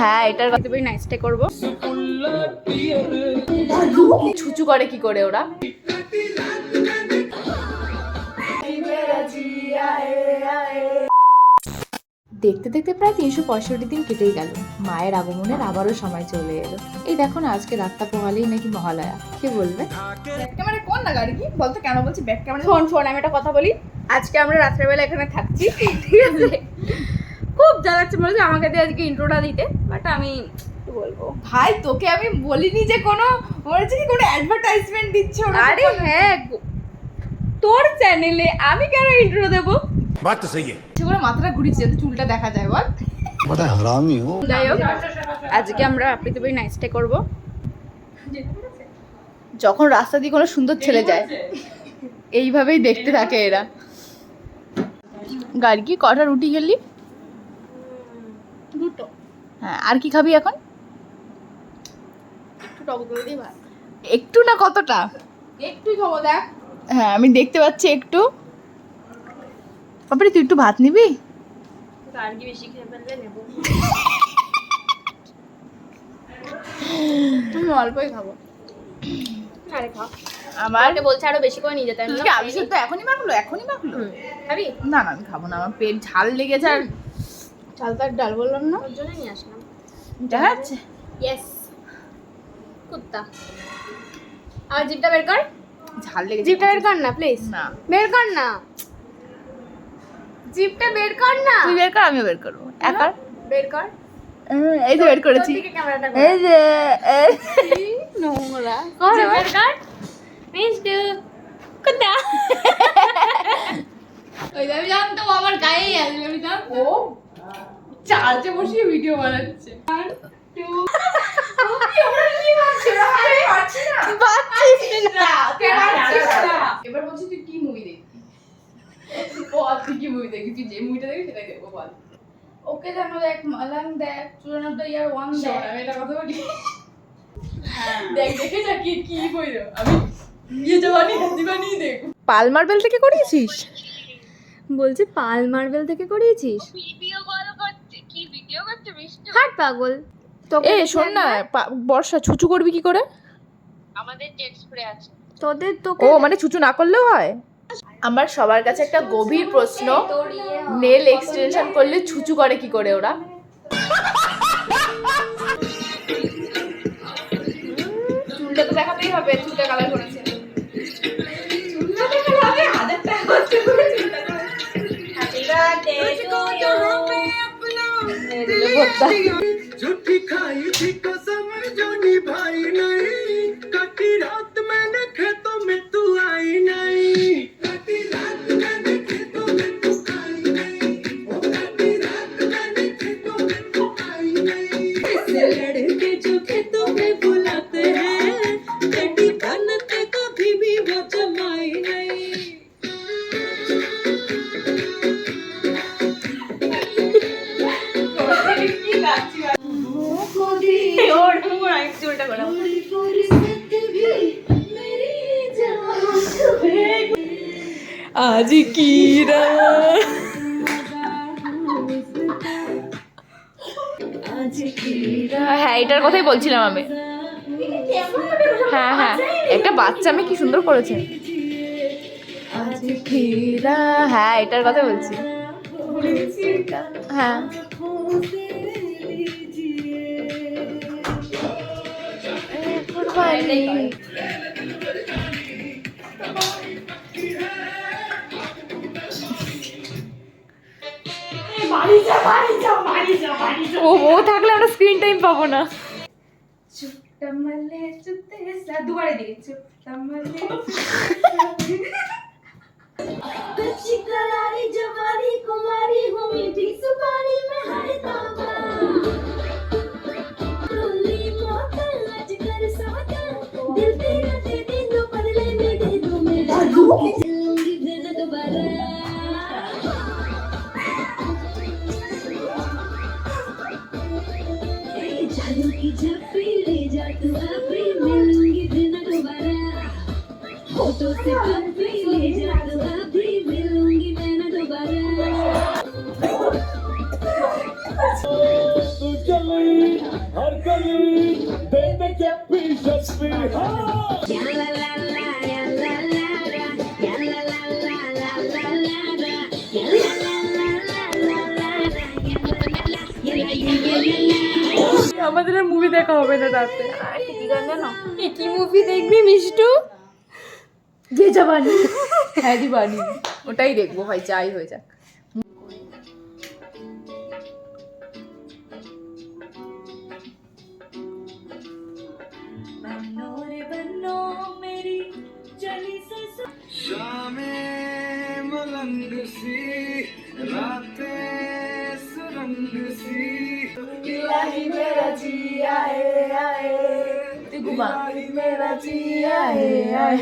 হ্যাঁ এটার কথা বলি নাইট স্টে করব। ছুচু করে কি করে ওরা? দেখতে দেখতে প্রায় তিনশো পঁয়ষট্টি দিন কেটেই গেল। মায়ের আগমনের আবারও সময় চলে এলো। এই দেখো না আজকে রাতটা পোহালেই নাকি মহালয়া। কে বলবে? ক্যামেরা কোন না গাড়ি কি? বলতো কেন বলছি ব্যাক ক্যামেরা? শোন শোন আমি একটা কথা বলি। আজকে আমরা রাত্রেবেলা এখানে থাকছি। ঠিক আছে? খুব জ্বালাচ্ছে মনে হচ্ছে আমাকে দিয়ে আজকে ইন্ট্রোটা দিতে বাট আমি বলব? ভাই তোকে আমি বলিনি যে কোনো মনে হচ্ছে কি কোনো অ্যাডভার্টাইজমেন্ট দিচ্ছ আরে হ্যাঁ তোর চ্যানেলে আমি কেন ইন্ট্রো দেবো? বাট তো সেই করে মাথাটা ঘুরিয়েছে যাতে চুলটা দেখা যায় বল। বড় হারামি হো যাই হোক আজকে আমরা আপনি তো নাইট স্টে করব। যখন রাস্তা দিয়ে কোনো সুন্দর ছেলে যায় এইভাবেই দেখতে থাকে এরা। গাড়ি কি কটা রুটি গেলি? হ্যাঁ আর কি খাবি এখন? একটু একটু না কতটা? একটুই খাব দেখ। হ্যাঁ আমি দেখতে পাচ্ছি একটু। তুই একটু ভাত নিবি? অল্পই খাব। আরে খা। আমার বলছে আরও বেশি করে নিয়ে যেতে আমি তো এখনই মাখলো? এখনই মাখলো? খাবি? না না আমি খাব না আমার পেট ঝাল লেগেছে আর চাল তার ডাল বললাম না? ওর জন্য নিয়ে আসলাম। দেখা যাচ্ছে? ইয়েস কুত্তা। আর জিপটা বের কর। ঝাল লেগেছে। জিপটা বের কর না প্লিজ না। বের কর না। জিপটা বের কর না। তুই বের কর আমিও বের করব। একা বের কর। এই তো বের করেছি। এই যে নোংরা। কর বের কর। মিষ্টু কুত্তা। ওই আমি জানতাম আমার গায়েই আসবে আমি জান ও চার্জে বসিয়ে ভিডিও বানাচ্ছে। এবার বলছি তুই কি মুভি দেখবি? বল তুই কি মুভি দেখবি? তুই যে মুভিটা দেখবি সেটাই দেখব বল। ওকে জানো দেখ মালাং দেখ চুরান অফ দ্য ইয়ার ওয়ান দেখ। আমি এটা কথা বলি। দেখ দেখে যা কি কি কইরো। আমি ইয়ে জবানি দিবানি দেখ পাল মার্বেল থেকে করিয়েছিস? বলছে পাল মার্বেল থেকে করিয়েছিস? হাট পাগল। এ শোন না পা- বর্ষা ছুচু করবি কি করে? আমাদের তোদের তো ও মানে ছুচু না করলেও হয়? আমার সবার কাছে একটা গভীর প্রশ্ন। নেল এক্সটেনশন করলে ছুচু করে কি করে ওরা? চুলটা তো দেখাতেই হবে চুলটা কালার করেছে। झूठी खाई थी कसम जो निभाई नहीं। कटी रात আজ কি হ্যাঁ এটার কথাই বলছিলাম আমি। হ্যাঁ হ্যাঁ একটা বাচ্চা আমি কি সুন্দর করেছে। হ্যাঁ এটার কথা বলছি। হ্যাঁ। কুরবানি ও ও থাকলে আমরা স্ক্রিন টাইম পাবো না চুপটামালে চুপতে সা দুবারে দিকে চুপটামালে कच्ची करारी जवानी कुमारी हूँ मीठी सुपारी में झप्पी ले जा तू अपनी मिलूँगी देना दोबारा। फ़ोटो से पप्पी ले जा तो अभी मिलूँगी मैं ना दोबारा चलो, हर गली दे दे के আমাদের আর মুভি দেখা হবে না রাতে কি গান জানো কি মুভি দেখবি মিষ্টু যে যাবানি হ্যাঁ দিবানি ওটাই দেখবো ভাই যাই হয়ে যাক शामें मलंग सी रातें ilahi mera jiya hai hai tu guma ilahi mera jiya hai hai